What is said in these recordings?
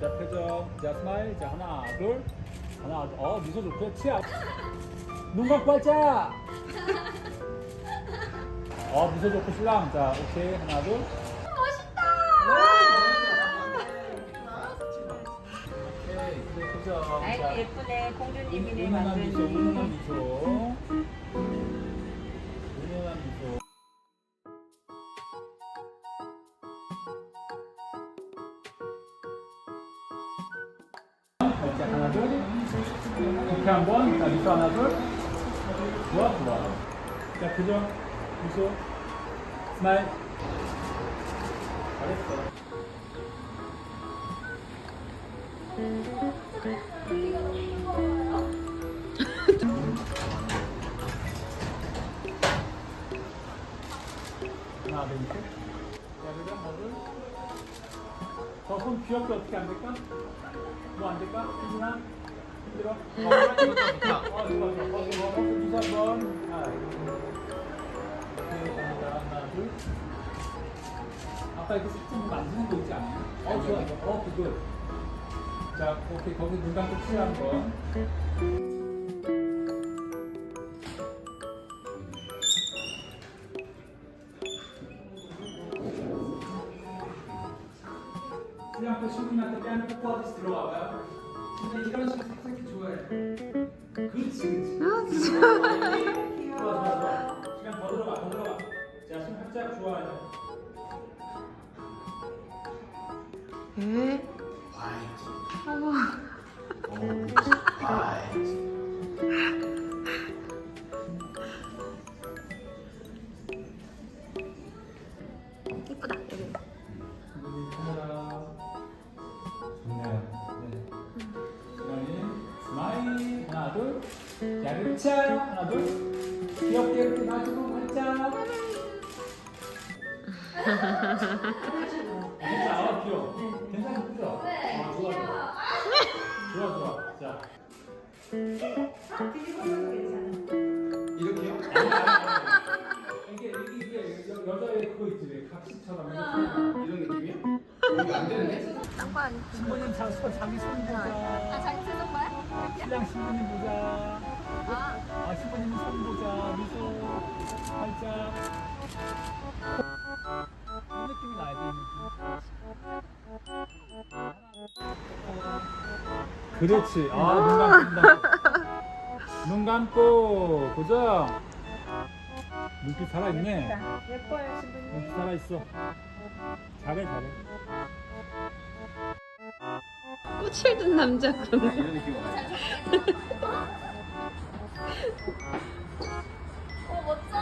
자, 표정. 자, 스마일. 자, 하나, 둘. 하나, 둘. 어, 미소 좋고. 치아. 눈 감고 하자. 어, 미소 좋고 신랑. 자, 오케이. 하나, 둘. 오케이. 그래, 표정. 자, 아이고 예쁘네 공주님이네 은은한 미소, 은은한 완전히 미소. 자, 하나, 둘. 이렇게 한 번. 자, 미소 하나, 둘. 좋아, 좋아. 자, 그죠? 미소. 스마일. 잘했어. 하나, 둘, 셋. 자? 하나, 둘. 저손 귀엽게 어떻게 안 될까? 뭐안 될까? 힘들어? 힘들어? 어, 좋다. 어, 좋아, 좋아. 거기 뭐, 거기 미소 한 번. 하나, 오케이, 갑니다. 하나, 둘. 아까 이렇게 좀 만지는 거 있지 않아요? 어, 좋아, 좋아. 어, 그거. 자, 오케이. 거기 눈 감고 치아 한 번. 그냥 또 신부님한테 빼는 뽀뽀하듯이 들어와봐요. 근데 이런 식으로 색색이 좋아해. 그렇지, 그렇지. 좋아, 좋아, 좋아. 그냥 더 들어가, 더 들어가. 자, 숨 활짝 좋아요. 에? 자, 그차 하나 둘. 귀엽게 이렇게 마주고 활짝. 진짜 아 귀여워. 괜찮아, 그죠? 네. 아, 좋아, 좋아. 좋아, 좋아. 자. 이렇게요? 아니, 아니, 아니. 이게 이게 이게 여- 여자의 그거 있지, 왜 각시처럼 이렇게. 이런 느낌이요? 이거 안 되는데? 신부님 자, 손 자기 손 보자. 아, 자기 세상 봐요? 신랑 신부님 보자. 아, 아, 신부님 손 보자. 미소 살짝. 이 느낌이 나야 돼. 이 느낌. 그렇지. 아, 눈 감고, 눈 감고. 눈 감고, 고정. 눈빛 살아있네. 예뻐요 신부님 눈빛 살아있어. 잘해, 잘해. 꽃을 든 남자 그런 거. 이런 느낌 와요. 어, 멋져.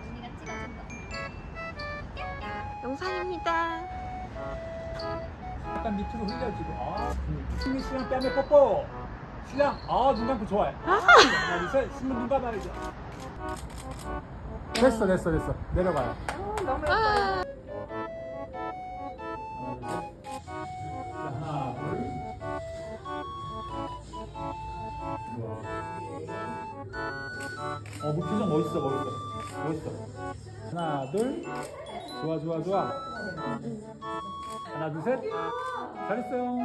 언니가 찍어준다. 영상입니다. 약간 밑으로 흘려지고 아 신민 씨랑 뺨에 뽀뽀. 신랑 아 눈 감고 좋아해. 하나 둘셋 신문 눈 감아야죠. 됐어 됐어 됐어. 내려가요. 어, 너무 예뻐요 아, 하나 어, 뭐 표정 멋있어, 멋있어. 멋있어. 하나, 둘. 좋아, 좋아, 좋아. 하나, 둘, 셋. 잘했어요.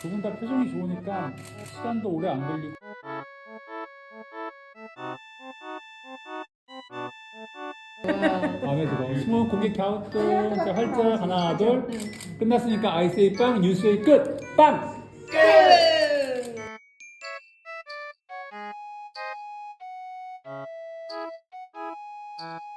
두분 다 표정이 좋으니까 시간도 오래 안 걸리고. 마음에 들어. 스모 고객 갸우뚱. 자, 활짝 하나, 둘. 끝났으니까 아이세이 빵, 뉴스의 끝. 빵! Uh...